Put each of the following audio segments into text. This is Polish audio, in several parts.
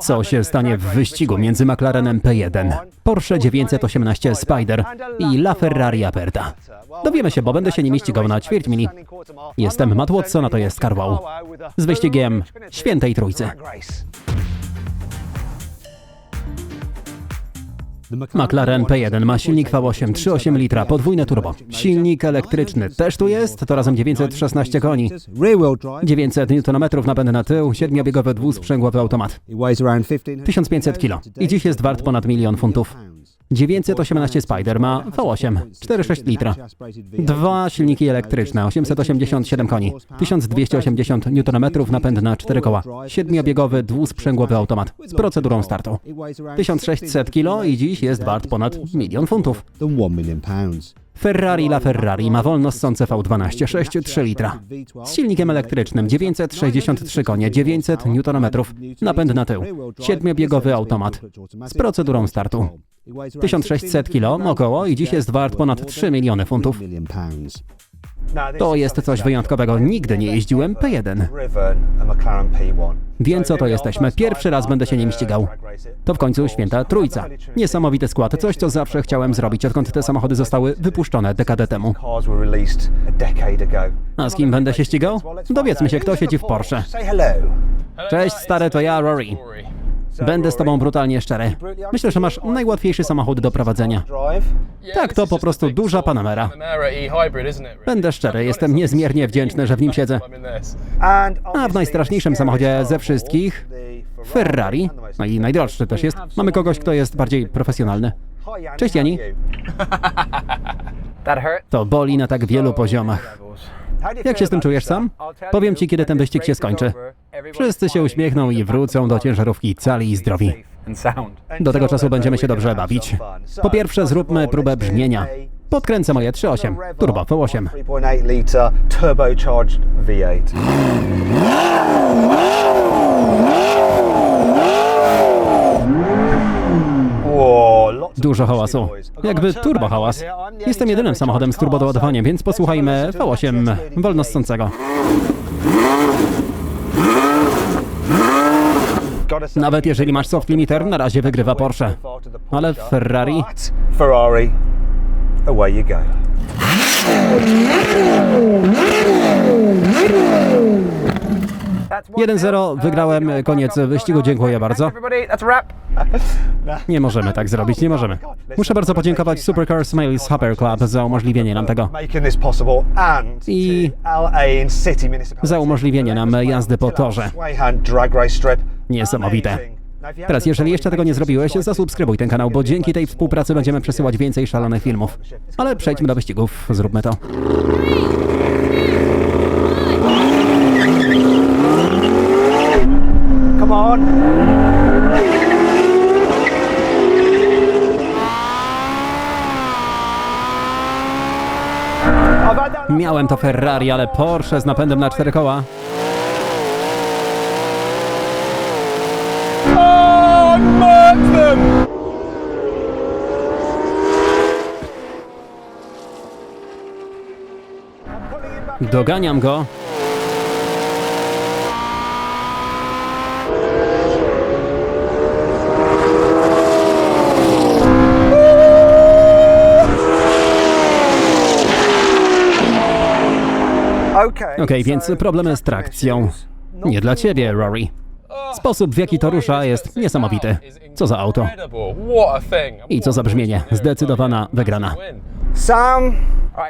Co się stanie w wyścigu między McLarenem P1, Porsche 918 Spider i LaFerrari Aperta? Dowiemy się, bo będę się nimi ścigał na ćwierć mili. Jestem Matt Watson, a to jest Carwow. Z wyścigiem Świętej Trójcy. McLaren P1 ma silnik V8 3,8 litra, podwójne turbo. Silnik elektryczny też tu jest, to razem 916 koni. Rear wheel drive. 900 Nm napęd na tył, siedmiobiegowy dwusprzęgłowy automat. It weighs around 15 1500 kg i dziś jest wart ponad milion funtów. 918 Spider ma V8 4,6 litra. Dwa silniki elektryczne, 887 koni, 1280 Nm napęd na 4 koła, siedmiobiegowy dwusprzęgłowy automat z procedurą startu. 1600 kg i dziś jest wart ponad milion funtów. Than 1 million pounds. Ferrari La Ferrari ma wolno ssące V12 6,3 litra. Z silnikiem elektrycznym 963 konie, 900 Nm, napęd na tył, siedmiobiegowy automat z procedurą startu. 1600 kg około i dziś jest wart ponad 3 miliony funtów. To jest coś wyjątkowego. Nigdy nie jeździłem P1. Wiem co to jesteśmy. Pierwszy raz będę się nim ścigał. To w końcu święta trójca. Niesamowity skład, coś co zawsze chciałem zrobić, odkąd te samochody zostały wypuszczone dekadę temu. A z kim będę się ścigał? Dowiedzmy się, kto siedzi w Porsche. Cześć stary, to ja, Rory. Będę z tobą brutalnie szczery. Myślę, że masz najłatwiejszy samochód do prowadzenia. Tak, to po prostu duża Panamera. Będę szczery, jestem niezmiernie wdzięczny, że w nim siedzę. A w najstraszniejszym samochodzie ze wszystkich, Ferrari, no i najdroższy też jest. Mamy kogoś, kto jest bardziej profesjonalny. Cześć Jani. To boli na tak wielu poziomach. Jak się z tym czujesz sam? Powiem ci, kiedy ten wyścig się skończy. Wszyscy się uśmiechną i wrócą do ciężarówki cali i zdrowi. Do tego czasu będziemy się dobrze bawić. Po pierwsze, zróbmy próbę brzmienia. Podkręcę moje 3.8, turbo V8. 3.8 liter turbocharged V8. Whoa, lots of Dużo hałasu. Jakby turbo hałas. Jestem jedynym samochodem z turbodoładowaniem, więc posłuchajmy V8 wolnossącego. Gotta Nawet jeżeli masz soft limiter, na razie wygrywa Porsche. Ale Ferrari Ferrari, away you go. 1-0, wygrałem, koniec wyścigu, dziękuję bardzo. Nie możemy tak zrobić, nie możemy. Muszę bardzo podziękować Supercar Smiles Hopper Club za umożliwienie nam tego. I-. Za umożliwienie nam jazdy po torze. Niesamowite. Teraz, jeżeli jeszcze tego nie zrobiłeś, zasubskrybuj ten kanał, bo dzięki tej współpracy będziemy przesyłać więcej szalonych filmów. Ale przejdźmy do wyścigów, zróbmy to. Come on. Miałem to Ferrari, ale Porsche z napędem na cztery koła. Doganiam go. Okay. Okej, więc problemy z trakcją. Nie dla ciebie, Rory. Sposób, w jaki to rusza, jest niesamowity. Co za auto. I co za brzmienie. Zdecydowana wygrana. Sam,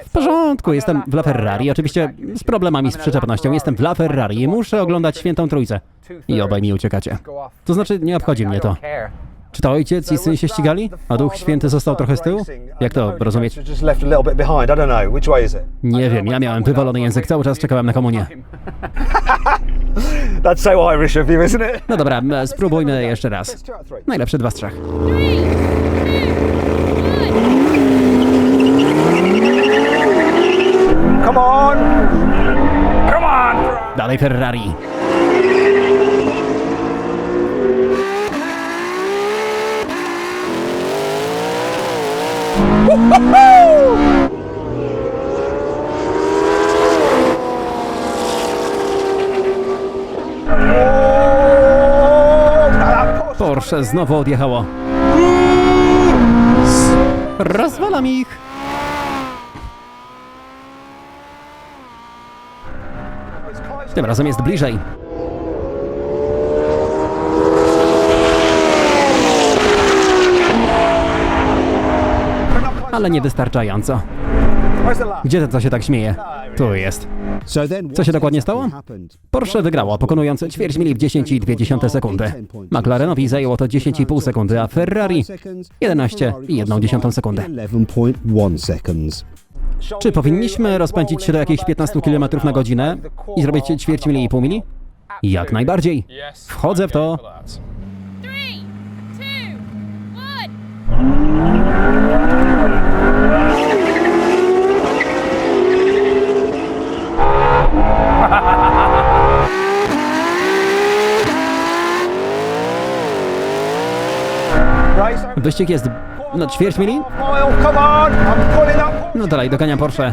W porządku, jestem w La Ferrari. Oczywiście z problemami z przyczepnością. Jestem w La Ferrari i muszę oglądać Świętą Trójcę. I obaj mi uciekacie. To znaczy, nie obchodzi mnie to. Czy to ojciec i syn się ścigali? A Duch Święty został trochę z tyłu? Jak to rozumieć? Nie wiem, ja miałem wywalony język, cały czas czekałem na komunię. That's so Irish of you, isn't it? No dobra, spróbujmy jeszcze raz. Najlepsze dwa z trzech. Come on. Come on. Dalej Ferrari. Porsche znowu odjechało. Rozwalam ich. Tym razem jest bliżej. Ale niewystarczająco. Gdzie to, co się tak śmieje? Tu jest. Co się dokładnie stało? Porsche wygrało, pokonując ćwierć mili w 10,2 sekundy. McLarenowi zajęło to 10,5 sekundy, a Ferrari 11,1 sekundy. 11.1 seconds. Czy powinniśmy rozpędzić się do jakichś 15 km na godzinę i zrobić ćwierć mili i pół mili? Jak najbardziej. Wchodzę w to. Wyścig jest na ćwierć mili? No dalej, doganiam Porsche.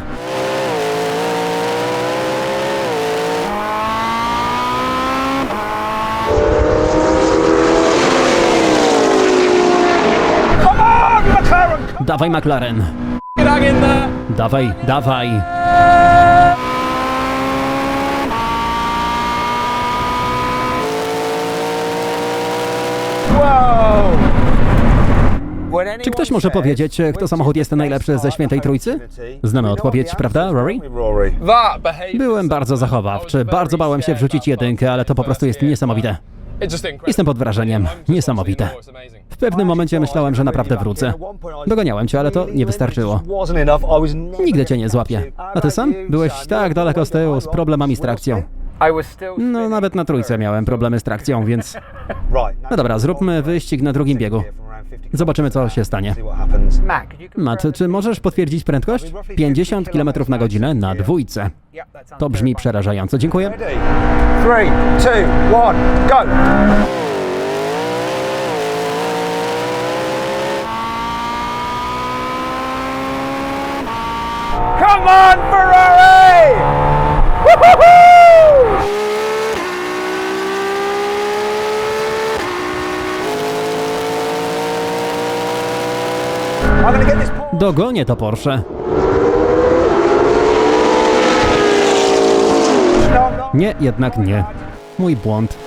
Dawaj McLaren. Dawaj, dawaj. Whoa. Czy ktoś może powiedzieć, kto samochód jest najlepszy ze Świętej Trójcy? Znamy odpowiedź, prawda, Rory? Byłem bardzo zachowawczy, bardzo bałem się wrzucić jedynkę, ale to po prostu jest niesamowite. Jestem pod wrażeniem. Niesamowite. W pewnym momencie myślałem, że naprawdę wrócę. Doganiałem cię, ale to nie wystarczyło. Nigdy cię nie złapię. A ty sam? Byłeś tak daleko z tyłu, z problemami z trakcją. No, nawet na trójce miałem problemy z trakcją, więc... No dobra, zróbmy wyścig na drugim biegu. Zobaczymy, co się stanie. Matt, czy możesz potwierdzić prędkość? 50 km na godzinę na dwójce. To brzmi przerażająco. Dziękuję. Ready? Three, two, one, go. Come on, Ferrari! Woo-hoo-hoo! I'm gonna get this ball. Dogonię to Porsche. Nie, jednak nie. Mój błąd.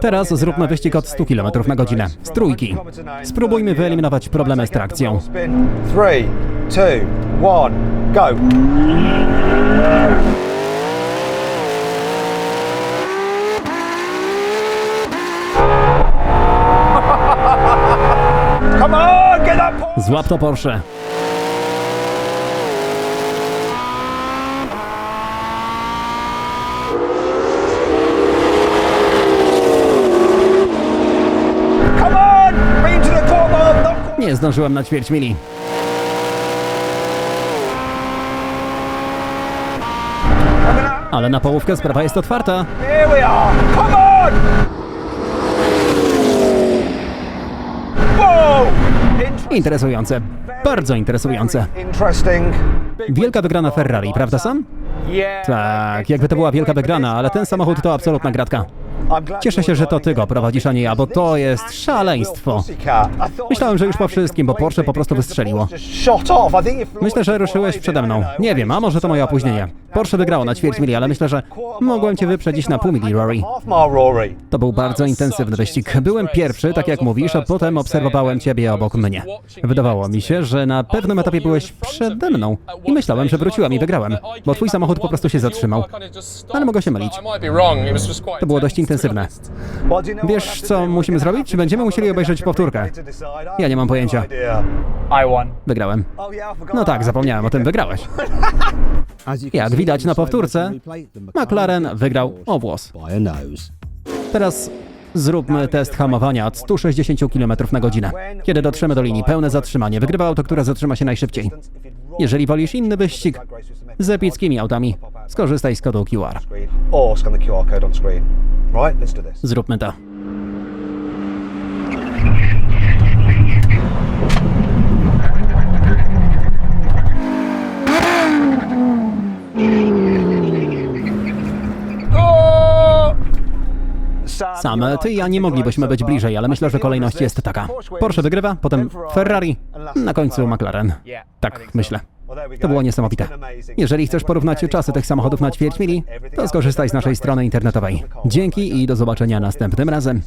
Teraz zróbmy wyścig od 100 km na godzinę. Z trójki. Spróbujmy wyeliminować problemy z trakcją. Spin. Three, two, one, go. Come on, get up! Złap to Porsche. Come on! Into the corner! Nie zdążyłem na ćwierć mili. I'm gonna... Ale na połówkę sprawa jest otwarta. Here we are! Come on! Interesujące. Bardzo interesujące. Wielka wygrana Ferrari, prawda sam? Tak, jakby to była wielka wygrana, ale ten samochód to absolutna gratka. Cieszę się, że to ty go prowadzisz, a nie ja, bo to jest szaleństwo. Myślałem, że już po wszystkim, bo Porsche po prostu wystrzeliło. Myślę, że ruszyłeś przede mną. Nie wiem, a może to moje opóźnienie. Porsche wygrało na ćwierć mili, ale myślę, że mogłem cię wyprzedzić na pół mili, Rory. To był bardzo intensywny wyścig. Byłem pierwszy, tak jak mówisz, a potem obserwowałem ciebie obok mnie. Wydawało mi się, że na pewnym etapie byłeś przede mną i myślałem, że wróciłem i wygrałem, bo twój samochód po prostu się zatrzymał. Ale mogę się mylić. To było dość intensywne. Wiesz, co musimy zrobić? Będziemy musieli obejrzeć powtórkę. Ja nie mam pojęcia. Wygrałem. No tak, zapomniałem o tym, wygrałeś. Jak widać na powtórce, McLaren wygrał o włos. Teraz zróbmy test hamowania od 160 km na godzinę. Kiedy dotrzemy do linii, pełne zatrzymanie. Wygrywa auto, które zatrzyma się najszybciej. Jeżeli wolisz inny wyścig z epickimi autami, skorzystaj z kodu QR. Right, let's do this. Zróbmy to. Sam, ty i ja nie moglibyśmy być bliżej, ale myślę, że kolejność jest taka. Porsche wygrywa, potem Ferrari, na końcu McLaren. Tak, myślę. To było niesamowite. Jeżeli chcesz porównać czasy tych samochodów na ćwierć mili, to skorzystaj z naszej strony internetowej. Dzięki i do zobaczenia następnym razem.